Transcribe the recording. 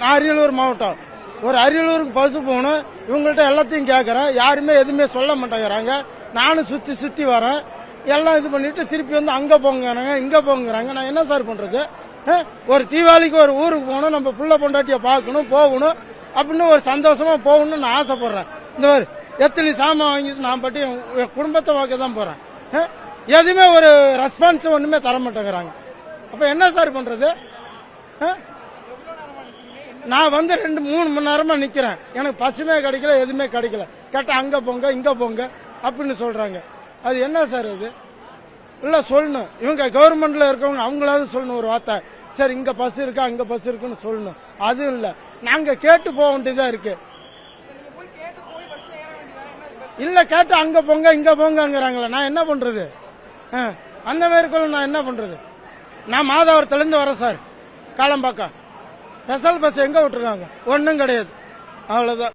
நான் அரியலூர் மாவட்டம். ஒரு அரியலூருக்கு பஸ் போகணும். இவங்கள்ட்ட எல்லாத்தையும் கேட்குறேன் யாருமே எதுவுமே சொல்ல மாட்டேங்கிறாங்க. நானும் சுற்றி சுற்றி வரேன். எல்லாம் இது பண்ணிட்டு திருப்பி வந்து அங்கே போங்கிறாங்க இங்கே போங்கிறாங்க. நான் என்ன சார் பண்ணுறது ஒரு தீபாவளிக்கு ஒரு ஊருக்கு போகணும். நம்ம புள்ள பொண்டாட்டியை பார்க்கணும் போகணும். அப்படின்னு ஒரு சந்தோஷமாக போகணும்னு நான் ஆசைப்படுறேன். இந்த மாதிரி எத்தனை சாமான் வாங்கி நான் பட்டி என் என் குடும்பத்தை பார்க்க தான் போகிறேன் எதுவுமே ஒரு ரெஸ்பான்ஸ் ஒன்றுமே தர மாட்டேங்கிறாங்க. அப்போ என்ன சார் பண்ணுறது நான் வந்து ரெண்டு மூணு மணி நேரமா நிக்கிறேன். எனக்கு பசுமே கிடைக்கல எதுவுமே கிடைக்கல. கேட்டா அங்க போங்க இங்க போங்க அப்படின்னு சொல்றாங்க. அது என்ன சார் இது? இல்ல சொல்லணும். இவங்க கவர்மெண்ட்ல இருக்கவங்க அவங்களாவது சொல்லணும் ஒரு வார்த்தை. சரி இங்க பஸ் இருக்கா அங்க பஸ் இருக்குன்னு சொல்லணும். அதுவும் இல்ல. நாங்க கேட்டு போக வேண்டியதா இருக்கு. இல்ல கேட்டு அங்க போங்க இங்க போங்கிறாங்களே நான் என்ன பண்றது? ஆ, அந்த மாதிரி நான் என்ன பண்றது? நான் மாதவரத்துல இருந்து வரேன் சார். காலம்பாக்கம். ஸ்பெஷல் பஸ் எங்க விட்டுருக்காங்க? ஒன்றும் கிடையாது. அவ்வளவுதான்.